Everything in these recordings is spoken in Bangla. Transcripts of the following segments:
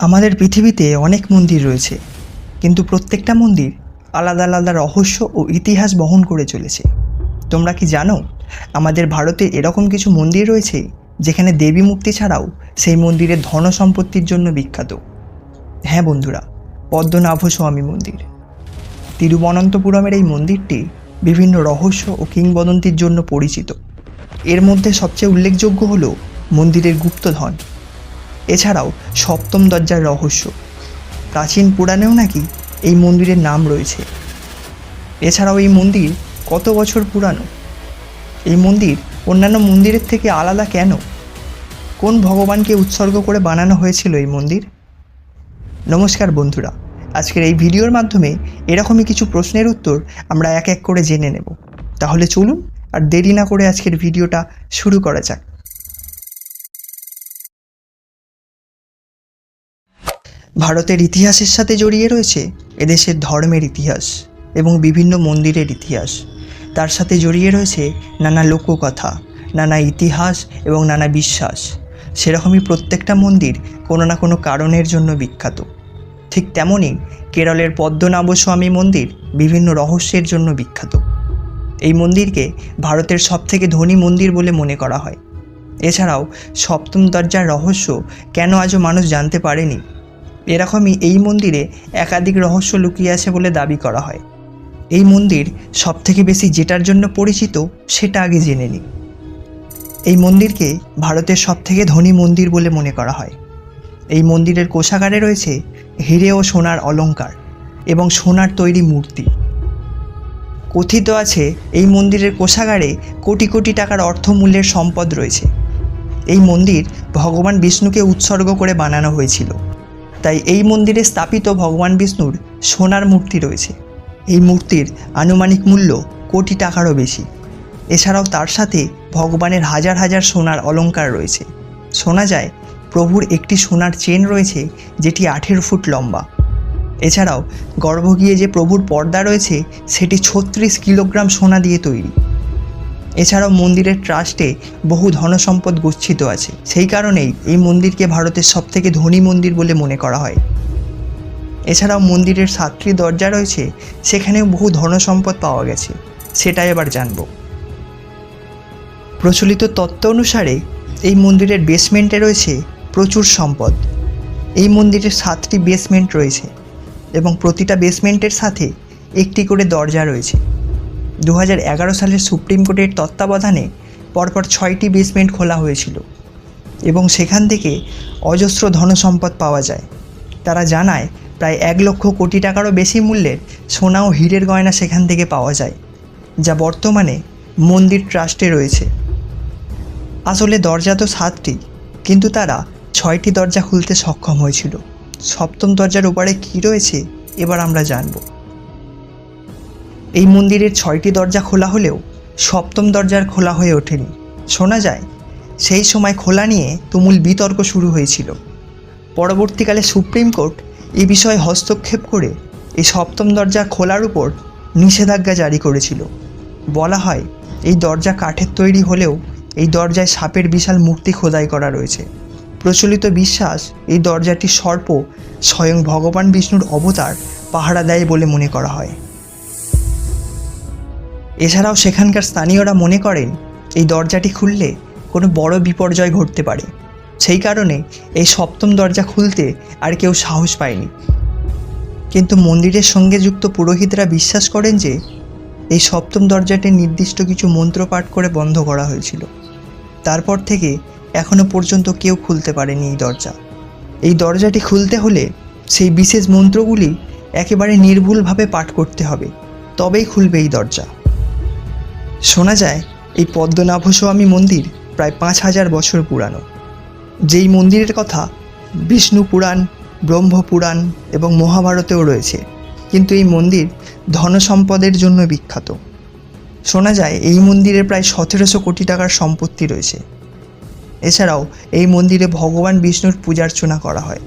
আমাদের পৃথিবীতে অনেক মন্দির রয়েছে, কিন্তু প্রত্যেকটা মন্দির আলাদা আলাদা রহস্য ও ইতিহাস বহন করে চলেছে। তোমরা কি জানো, আমাদের ভারতে এরকম কিছু মন্দির রয়েছে, যেখানে দেবী মুক্তি ছাড়াও সেই মন্দিরের ধন সম্পত্তির জন্য বিখ্যাত? হ্যাঁ বন্ধুরা, পদ্মনাভ স্বামী মন্দির। তিরুবনন্তপুরমের এই মন্দিরটি বিভিন্ন রহস্য ও কিংবদন্তির জন্য পরিচিত। এর মধ্যে সবচেয়ে উল্লেখযোগ্য হল মন্দিরের গুপ্তধন। এছাড়াও সপ্তম দরজার রহস্য। প্রাচীন পুরাণেও নাকি এই মন্দিরের নাম রয়েছে। এছাড়াও এই মন্দির কত বছর পুরানো? এই মন্দির অন্যান্য মন্দিরের থেকে আলাদা কেন? কোন ভগবানকে উৎসর্গ করে বানানো হয়েছিল এই মন্দির? নমস্কার বন্ধুরা, আজকের এই ভিডিওর মাধ্যমে এরকমই কিছু প্রশ্নের উত্তর আমরা এক এক করে জেনে নেব। তাহলে চলুন আর দেরি না করে আজকের ভিডিওটা শুরু করা যাক। ভারতের ইতিহাসের সাথে জড়িয়ে রয়েছে এদেশের ধর্মের ইতিহাস এবং বিভিন্ন মন্দিরের ইতিহাস। তার সাথে জড়িয়ে রয়েছে নানা লোককথা, নানা ইতিহাস এবং নানা বিশ্বাস। সেরকমই প্রত্যেকটা মন্দির কোনো না কোনো কারণের জন্য বিখ্যাত। ঠিক তেমনই কেরলের পদ্মনাভ স্বামী মন্দির বিভিন্ন রহস্যের জন্য বিখ্যাত। এই মন্দিরকে ভারতের সবথেকে ধনী মন্দির বলে মনে করা হয়। এছাড়াও সপ্তম দরজার রহস্য কেন আজও মানুষ জানতে পারেনি? এরকমই এই মন্দিরে একাধিক রহস্য লুকিয়ে আছে বলে দাবি করা হয়। এই মন্দির সবথেকে বেশি যেটার জন্য পরিচিত সেটা আগে জেনে নিই। এই মন্দিরকে ভারতের সবথেকে ধনী মন্দির বলে মনে করা হয়। এই মন্দিরের কোষাগারে রয়েছে হিরে ও সোনার অলঙ্কার এবং সোনার তৈরি মূর্তি। কথিত আছে এই মন্দিরের কোষাগারে কোটি কোটি টাকার অর্থমূল্যের সম্পদ রয়েছে। এই মন্দির ভগবান বিষ্ণুকে উৎসর্গ করে বানানো হয়েছিল। তাই এই মন্দিরে স্থাপিত ভগবান বিষ্ণুর সোনার মূর্তি রয়েছে। এই মূর্তির আনুমানিক মূল্য কোটি টাকারও বেশি। এছাড়াও তার সাথে ভগবানের হাজার হাজার সোনার অলংকার রয়েছে। শোনা যায়, প্রভুর একটি সোনার চেন রয়েছে যেটি আঠেরো ফুট লম্বা। এছাড়াও গর্ভগৃহে যে প্রভুর পর্দা রয়েছে, সেটি ছত্রিশ কিলোগ্রাম সোনা দিয়ে তৈরি। এছাড়াও মন্দিরের ট্রাস্টে বহু ধনসম্পদ গচ্ছিত আছে। সেই কারণেই এই মন্দিরকে ভারতের সবথেকে ধনী মন্দির বলে মনে করা হয়। এছাড়াও মন্দিরের সাতটি দরজা রয়েছে, সেখানেও বহু ধনসম্পদ পাওয়া গেছে। সেটাই এবার জানব। প্রচলিত তত্ত্ব অনুসারে এই মন্দিরের বেসমেন্টে রয়েছে প্রচুর সম্পদ। এই মন্দিরের সাতটি বেসমেন্ট রয়েছে এবং প্রতিটা বেসমেন্টের সাথে একটি করে দরজা রয়েছে। দু সালের সুপ্রিম কোর্টের তত্ত্বাবধানে পরপর ছয়টি বেসমেন্ট খোলা হয়েছিল এবং সেখান থেকে অজস্র ধনসম্পদ পাওয়া যায়। তারা জানায়, প্রায় এক লক্ষ কোটি টাকারও বেশি মূল্যের সোনা ও হীরের গয়না সেখান থেকে পাওয়া যায়, যা বর্তমানে মন্দির ট্রাস্টে রয়েছে। আসলে দরজা তো সাতটি, কিন্তু তারা ছয়টি দরজা খুলতে সক্ষম হয়েছিল। সপ্তম দরজার উপরে কী রয়েছে, এবার আমরা জানব। এই মন্দিরের ছয়টি দরজা খোলা হলেও সপ্তম দরজার খোলা হয়ে ওঠেনি। শোনা যায়, সেই সময় খোলা নিয়ে তুমুল বিতর্ক শুরু হয়েছিল। পরবর্তীকালে সুপ্রিম কোর্ট এ বিষয়ে হস্তক্ষেপ করে এই সপ্তম দরজা খোলার উপর নিষেধাজ্ঞা জারি করেছিল। বলা হয়, এই দরজা কাঠের তৈরি হলেও এই দরজায় সাপের বিশাল মূর্তি খোদাই করা রয়েছে। প্রচলিত বিশ্বাস এই দরজাটি সর্প স্বয়ং ভগবান বিষ্ণুর অবতার পাহারা দেয় বলে মনে করা হয়। এছাড়াও সেখানকার স্থানীয়রা মনে করেন, এই দরজাটি খুললে কোনো বড় বিপর্যয় ঘটতে পারে। সেই কারণে এই সপ্তম দরজা খুলতে আর কেউ সাহস পায়নি। কিন্তু মন্দিরের সঙ্গে যুক্ত পুরোহিতরা বিশ্বাস করেন যে, এই সপ্তম দরজাটি নির্দিষ্ট কিছু মন্ত্র পাঠ করে বন্ধ করা হয়েছিল। তারপর থেকে এখনও পর্যন্ত কেউ খুলতে পারেনি এই দরজা। এই দরজাটি খুলতে হলে সেই বিশেষ মন্ত্রগুলি একেবারে নির্ভুলভাবে পাঠ করতে হবে। তবেই খুলবে এই দরজা। শোনা যায়, এই পদ্মনাভ স্বামী মন্দির প্রায় পাঁচ হাজার বছর পুরানো। যেই মন্দিরের কথা বিষ্ণু পুরাণ ব্রহ্মপুরাণ এবং মহাভারতেও রয়েছে, কিন্তু এই মন্দির ধনসম্পদের জন্য বিখ্যাত। শোনা যায়, এই মন্দিরে প্রায় সতেরোশো কোটি টাকার সম্পত্তি রয়েছে। এছাড়াও, এই মন্দিরে ভগবান বিষ্ণুর পূজার্চনা করা হয়।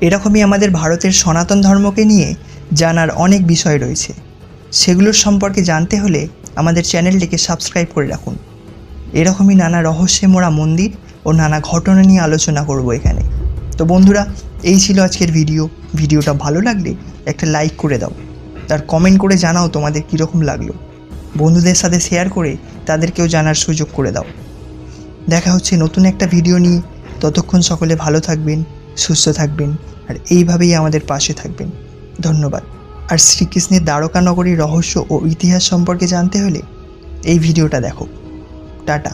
এরকমই আমাদের ভারতের সনাতন ধর্মকে নিয়ে জানার অনেক বিষয় রয়েছে। সেগুলোর সম্পর্কে জানতে হলে আমাদের চ্যানেলটিকে সাবস্ক্রাইব করে রাখুন। এরকমই নানা রহস্যে মোড়া মন্দির ও নানা ঘটনা নিয়ে আলোচনা করব এখানে। তো বন্ধুরা, এই ছিল আজকের ভিডিও। ভিডিওটা ভালো লাগলে একটা লাইক করে দাও। তার কমেন্ট করে জানাও তোমাদের কীরকম লাগল। বন্ধুদের সাথে শেয়ার করে তাদেরকেও জানার সুযোগ করে দাও। দেখা হচ্ছে নতুন একটা ভিডিও নিয়ে। ততক্ষণ সকলে ভালো থাকবেন, সুস্থ থাকবেন, আর এইভাবেই আমাদের পাশে থাকবেন। ধন্যবাদ। আর শ্রীকৃষ্ণের দ্বারকানগরীর রহস্য ও ইতিহাস সম্পর্কে জানতে হলে এই ভিডিওটা দেখো। টাটা।